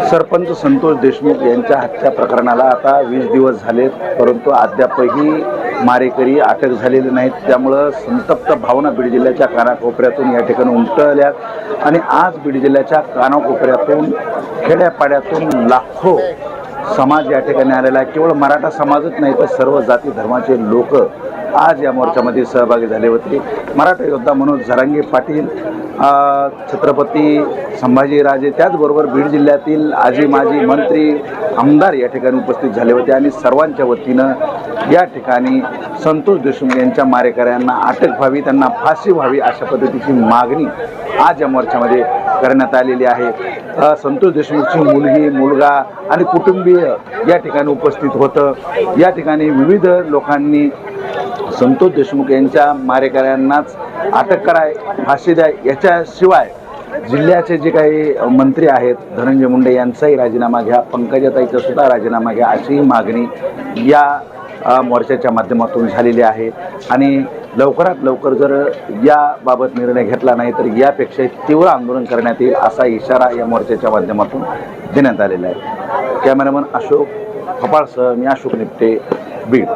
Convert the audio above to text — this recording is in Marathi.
सरपंच संतोष देशमुख यांच्या हत्या प्रकरणाला आता वीस दिवस झालेत परंतु अद्यापही मारेकरी अटक झालेले नाहीत. त्यामुळं संतप्त भावना बीड जिल्ह्याच्या कानाकोपऱ्यातून या ठिकाणी उमटल्यात आणि आज बीड जिल्ह्याच्या कानाकोपऱ्यातून खेड्यापाड्यातून लाखो समाज या ठिकाणी आलेला आहे. केवळ मराठा समाजच नाही तर सर्व जाती धर्माचे लोक आज या मोर्चामध्ये सहभागी झाले होते. मराठा योद्धा म्हणून झरांगे पाटील छत्रपती संभाजीराजे त्याचबरोबर बीड जिल्ह्यातील आजी माजी मंत्री आमदार या ठिकाणी उपस्थित झाले होते आणि सर्वांच्या वतीनं या ठिकाणी संतोष देशमुख यांच्या मारेकऱ्यांना अटक व्हावी त्यांना फाशी व्हावी अशा पद्धतीची मागणी आज या मोर्चामध्ये करण्यात आलेली आहे. संतोष देशमुखची मुलगी मुलगा आणि कुटुंबीय या ठिकाणी उपस्थित होतं. या ठिकाणी विविध लोकांनी संतोष देशमुख यांच्या मारेकऱ्यांनाच अटक कराय फाशी द्या याच्याशिवाय जिल्ह्याचे जे काही मंत्री आहेत धनंजय मुंडे यांचाही राजीनामा घ्या पंकजाताईचा सुद्धा राजीनामा घ्या अशी मागणी या मोर्चाच्या माध्यमातून झालेली आहे. आणि लवकरात लवकर जर याबाबत निर्णय घेतला नाही तर यापेक्षा तीव्र आंदोलन करण्यात येईल असा इशारा या मोर्चाच्या माध्यमातून देण्यात आलेला आहे. कॅमेरामन अशोक फपाळसह मी अशोक निपटे बीड.